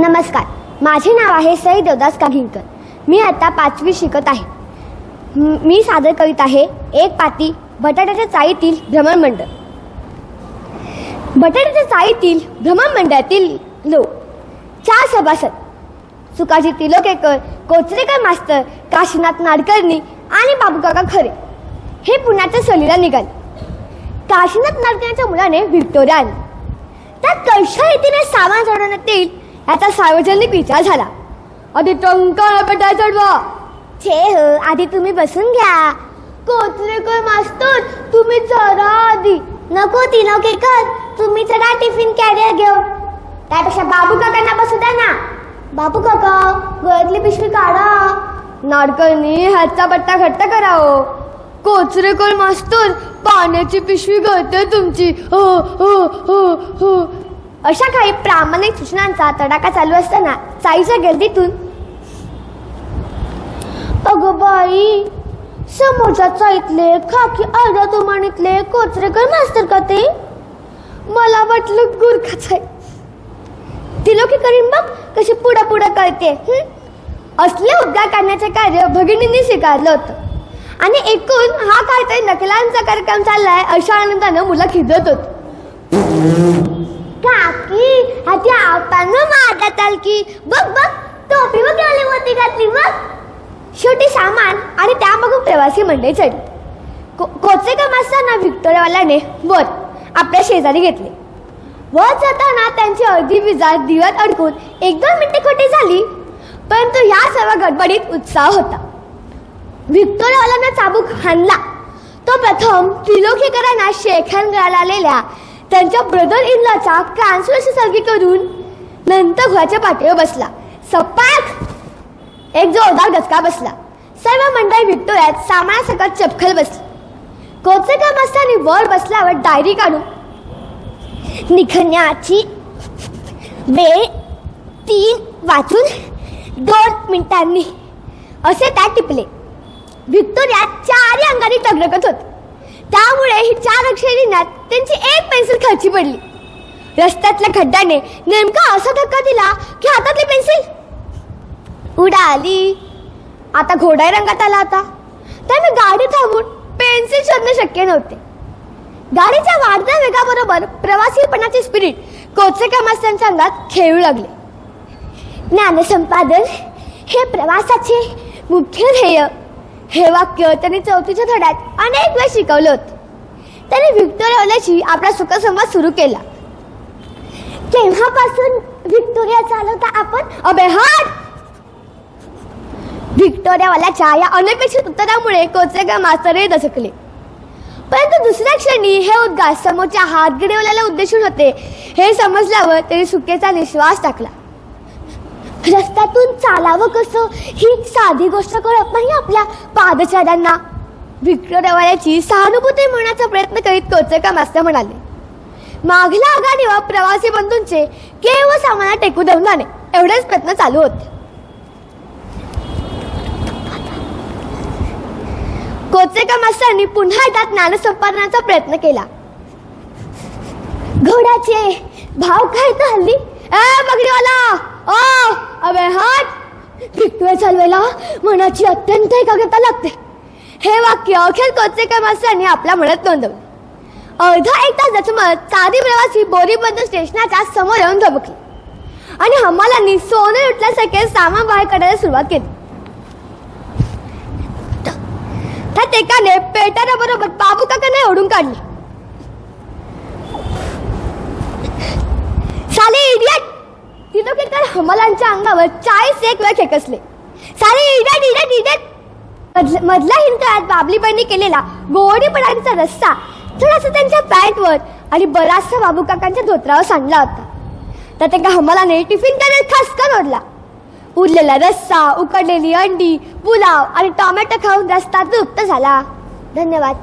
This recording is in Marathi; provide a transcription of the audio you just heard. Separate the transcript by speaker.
Speaker 1: नमस्कार. माझे नाव आहे सई देवदास कागिंकर मी आता पाचवी शिकत आहे. मी सादर करीत आहे एक पाती बटाट्याच्या चाळीतील भ्रमणमंडळ. बटाट्याच्या चाळीतील भ्रमणमंडळातील लोक चार सभासद. सुकाजी तिलोकेकर कोचरेकर मास्तर काशीनाथ नाडकर्णी आणि बाबूकाका खरे. हे पुण्याच्या सहलीला निघाले. काशीनाथ नाडकर्णीच्या मुलाने व्हिक्टोरिया आणली. त्यात कशा रीतीने सामान चढवण्यात येईल याचा सार्वजनिक विचार झाला. आधी टंकार बटाय चढवा छे हो आधी तुम्ही बसून घ्या. कोचरेकर मास्तर तुम्ही चढा आधी. नको तिनोकेकर तुम्ही चढा टिफिन कॅरियर घेऊन. त्यापेक्षा बाबू काकांना बसू द्या ना. बाबू काका गळ्यातली पिशवी काढा. नाडकर्णी हातचा पट्टा घट्ट कराओ कोचरेकर मास्तर पाण्याची पिशवी गळते तुमची. हो हो हो हो. अशा काही प्रामाणिक सूचनांचा तडाखा चालू असताना चाईच्या गर्दीतून अगं बाई समोरच्या चाईतले खाकी अर्धा तुमाणीतले कोचरेकर मास्तर का ते? मला वाटलं गुरखाच आहे. तिलो की करीन बघ कशी पुढं पुढं कळते असले उद्गार काढण्याचे कार्य भगिनींनी स्वीकारलं होतं. आणि एकूण हा काहीतरी नकलांचा कार्यक्रम चाललाय अशा आनंदानं मुलं खिदत होत. काकी हाती आवताना मागत आल की बघ बघ टोपी बघ आली होती घातली बघ. शेवटी सामान आणि त्यामागून प्रवासी मंडळी चढली. को काम असताना व्हिक्टोरियावाल्याने वर आपल्या शेजारी घेतले. वर जाताना त्यांची अर्धी विजा दिव्यात अडकून एक दोन मिनिटे खोटी झाली परंतु या सर्व गडबडीत उत्साह होता. व्हिक्टोरियावाल्यांना चाबूक हाणला. तो प्रथम त्रिलोकीकरांना शेखान गळाला आलेल्या त्यांच्या ब्रदर इन लॉचा सर्वी करून नंतर घोड्याच्या पाठीवर बसला. सपाट एक जोरदार गचका बसला. सर्व मंडळी व्हिक्टोरियात सामानासकट चपखल बसली. कोचेकर मस्तानी वर बसल्यावर डायरी काढून निखण्याची वेळ तीन वाचून दोन मिनिटांनी असे त्यात टिपले. व्हिक्टोरिया चारही अंगाने टगरगत होत. त्यामुळे ही चार अक्षरे त्यांची एक पेन्सिल खर्ची पडली. रस्त्यातल्या खड्ड्याने नेमका असा धक्का दिला की हातातली पेन्सिल उडाली. आता घोडाई रंगात आला होता. त्याने गाडी थांबून पेन्सिल शोधणे शक्य नव्हते. गाडीच्या वाढत्या वेगाबरोबर प्रवासीपणाचे स्पिरिट कोचेका मास्टरांच्या अंगात खेळू लागले. ज्ञानसंपादन हे प्रवासाचे मुख्य ध्येय. हे वाक्य त्यांनी चौथीच्या धड्यात अनेक वेळ शिकवलं होतं. त्याने व्हिक्टोरियावाल्याशी आपला सुखसंवाद सुरू केला. केव्हापासून व्हिक्टोरिया चालवता आपण? अबे हाट! व्हिक्टोरियावाल्याच्या या अनपेक्षित उत्तरामुळे कोचेगा मास्तरही दचकले. परंतु दुसऱ्या क्षणी हे उद्गार समोरच्या हातगिडवल्याला उद्देशून होते हे समजल्यावर त्यांनी सुकेचा निश्वास टाकला. रस्त्यातून चालावं कसं? ही साधी गोष्ट कळत नाही आपल्या पादचाऱ्यांना. विक्रमवाल्याची सहानुभूती मिळण्याचा प्रयत्न करीत कोचेका मास्तर म्हणाले मागल्या आघाडीवर प्रवासी बंधूंचे केवळ सामाना टेकू देऊन एवढेच प्रयत्न चालू होते. कोचेका मास्तरांनी पुन्हा एकदा ज्ञानसंपादनाचा प्रयत्न केला. घोड्याचे भाव काय तर हल्ली? ए बगडीवाला! ओ अबे हाट व्हिक्टोरिया चालवायला मनाची अत्यंत एकाग्रता लागते. हे वाक्य अखेर कोचेका मास्टरांनी आपल्या मनात नोंदवले. अर्धा एक तास जचमत साधी प्रवासी बोरीबंद स्टेशनाच्या समोर येऊन धबकले. आणि हमालांनी सोने उठल्यासारखे सामान बाहेर काढायला सुरुवात केली. त्या एकाने पेटाऱ्याबरोबर बाबू काकाने ओढून काढली. हमालांच्या अंगावर चाळीस एक वेळ खेकसले. सारे इडियट इडियट इडियट मधल्या हिंदुळ्यात बाबलीबाईंनी केलेला गोवडीपणांचा रस्सा थोडासा त्यांच्या पॅन्टवर आणि बराचसा बाबू काकांच्या धोत्रावर सांडला होता. तर एका हमालाने टिफिन करत खसकन ओढला उरलेला रस्सा उकडलेली अंडी पुलाव आणि टोमॅटो खाऊन रस्ता तृप्त झाला. धन्यवाद.